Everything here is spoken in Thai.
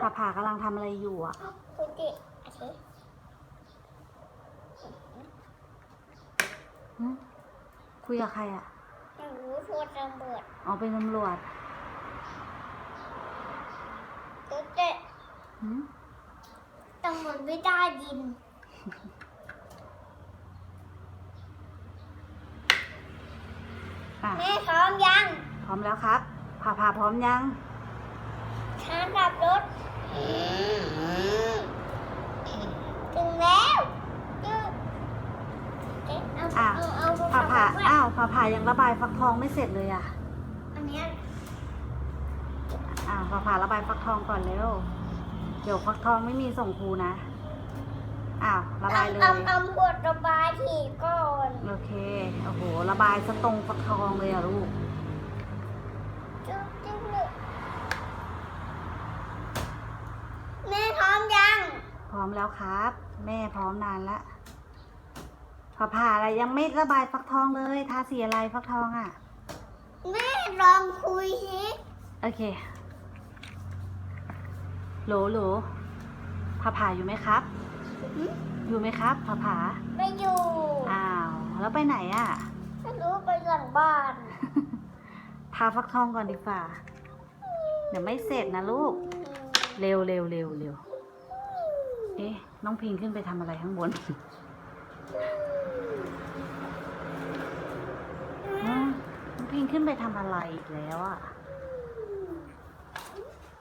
ผาผากำลังทำอะไรอยู่อะ คุณจิอาทิหึคุยกับใครอะ หนูรู้โทรตำรวจอ๋อเป็นตำรวจเจ๊เจ๊หึตำรวจไม่ได้ยินอะ แม่พร้อมยังพร้อมแล้วครับผาผาพร้อมยังช้าดับรถ ถึงแล้วจึ๊บเอ๊ะเอาอะเอาเอาผาผาด้วยอ้าวผาผายังระบายฟักทองไม่เสร็จเลยอะ อันเนี้ยอ่าผาผาระบายฟักทองก่อนเร็ว เดี๋ยวฟักทองไม่มีส่งครูนะอ้าวระบายเลยเอาเอาขวดระบายทีก่อน โอเค โอ้โห ระบายสตรงฟักทองเลยอะลูก จุ๊บจิ๊บเลยแม่พร้อมยัง พร้อม แล้วครับ แม่พร้อมนานละผาผาอะไรยังไม่ระบายฟักทองเลยทาสีอะไรฟักทองอะ แม่ลองคุยสิโอเคโหลโหลผาผาอยู่ไหมครับหึอยู่ไหมครับผาผาไม่อยู่อ้าวแล้วไปไหนอะไม่รู้ไปหลังบ้านทาฟักทองก่อนดีกว่า เดี๋ยวไม่เสร็จนะลูก เร็วเร็วเร็วเร็ว เอ๊ะ น้องพิงขึ้นไปทำอะไรข้างบนน้องพิงขึ้นไปทำอะไรอีกแล้วอะ